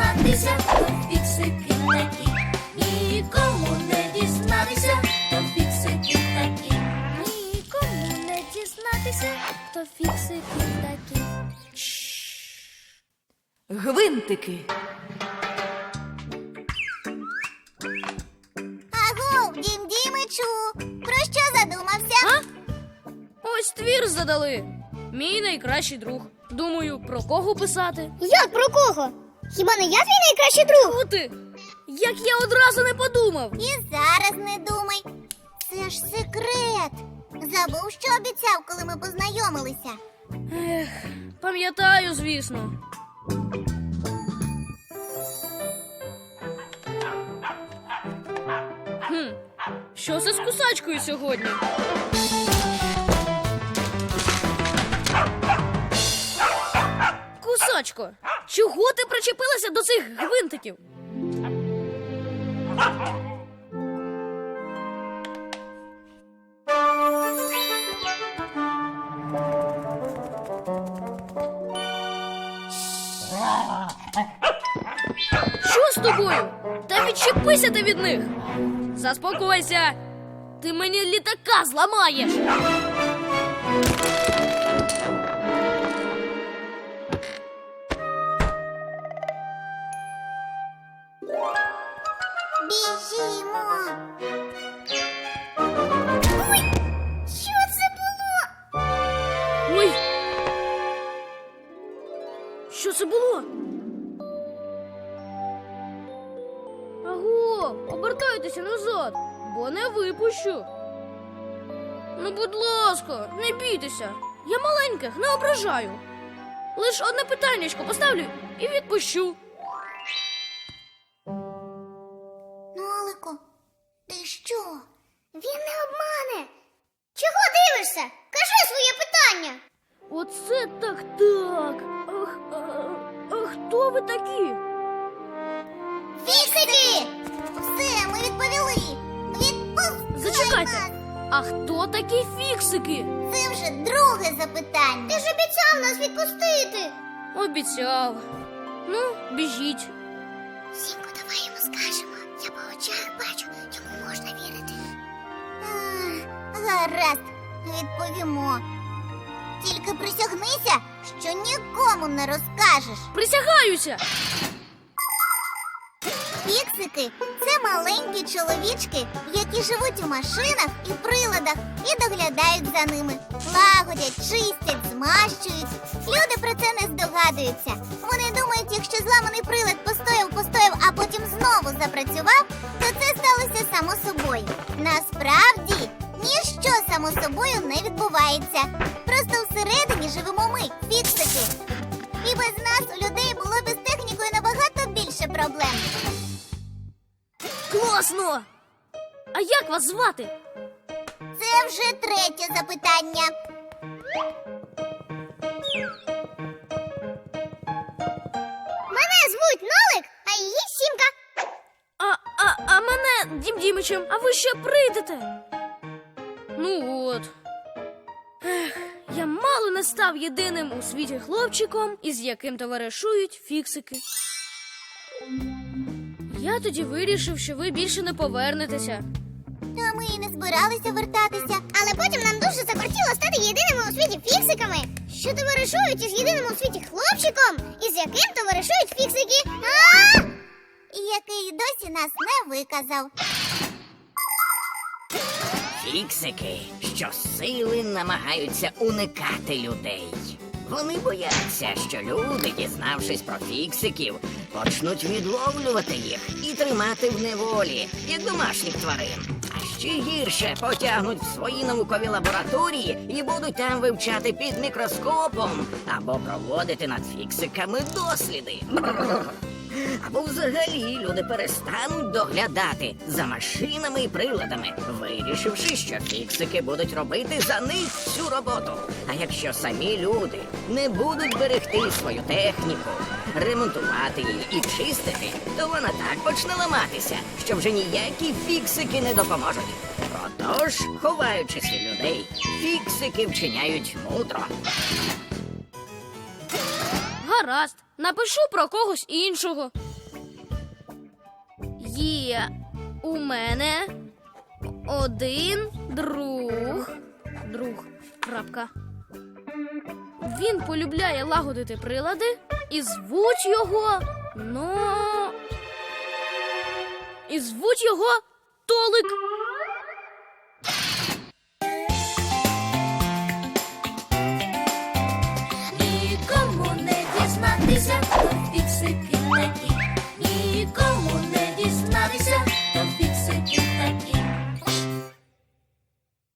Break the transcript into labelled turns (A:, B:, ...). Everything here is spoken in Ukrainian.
A: дізнатися, то фіксики такі, нікому не дізнатися, то фіксики такі, нікому не дізнатися, то фіксики такі.
B: Гвинтики.
C: Агу, дім Дімичу, про що задумався?
A: Ось твір задали. Мій найкращий друг. Думаю, про кого писати?
C: Як про кого? Хіба не я твій найкращий друг?
A: Ти! Як я одразу не подумав.
C: І зараз не думай. Це ж секрет. Забув, що обіцяв, коли ми познайомилися.
A: Ех, пам'ятаю, звісно. Хм, що це з кусачкою сьогодні? Кусачко, чого ти причепилася до цих гвинтиків? Що з тобою? Та відчепися ти від них. Заспокойся. Ти мені літака зламаєш.
C: Біжімо. Ой, що це було?
A: Ой. Що це було? Аго, обертайтеся назад, бо не випущу. Ну, будь ласка, не бійтеся. Я маленьких не ображаю. Лиш одне питаннячко поставлю і відпущу.
C: Він не обмане. Чого дивишся? Кажи своє питання.
A: Оце так так. Ах, а, а хто ви такі?
C: Фіксики! Все, ми відповіли. Відпускай
A: Зачекайте.
C: нас.
A: А хто такі фіксики?
C: Це вже друге запитання. Ти ж обіцяв нас відпустити.
A: Обіцяв. Ну, біжіть.
C: Сінько, давай йому скажемо. Я по очах бачу, йому можна вірити. Гаразд, відповімо. Тільки присягнися, що нікому не розкажеш.
A: Присягаюся.
C: Фіксики це маленькі чоловічки, які живуть у машинах і приладах і доглядають за ними. Лагодять, чистять, змащують. Люди про це не здогадуються. Вони думають, якщо зламаний прилад постояв, постояв, а потім знову запрацював, то це сталося само собою. Насправді само собою не відбувається. Просто всередині живемо ми, фіксики. І без нас у людей було б з технікою набагато більше проблем.
A: Класно! А як вас звати?
C: Це вже третє запитання. Мене звуть Нолик, а її Сімка.
A: А, а, а мене Дім Дімичем, а ви ще прийдете? Ну от. Ех, я мало не став єдиним у світі хлопчиком, із яким товаришують фіксики. Я тоді вирішив, що ви більше не повернетеся.
C: Та ми і не збиралися вертатися. Але потім нам дуже захотіло стати єдиними у світі фіксиками, що товаришують із єдиним у світі хлопчиком, із яким товаришують фіксики. А! Який досі нас не виказав.
D: Фіксики щосили намагаються уникати людей. Вони бояться, що люди, дізнавшись про фіксиків, почнуть відловлювати їх і тримати в неволі, як домашніх тварин. А ще гірше потягнуть в свої наукові лабораторії і будуть там вивчати під мікроскопом або проводити над фіксиками досліди. Або взагалі люди перестануть доглядати за машинами і приладами, вирішивши, що фіксики будуть робити за них всю роботу. А якщо самі люди не будуть берегти свою техніку, ремонтувати її і чистити, то вона так почне ламатися, що вже ніякі фіксики не допоможуть. Отож, ховаючись від людей, фіксики вчиняють мудро.
A: Гаразд, напишу про когось іншого. Є у мене один друг. Друг. Крапка. Він полюбляє лагодити прилади І звуть його. Ну. І звуть його Толик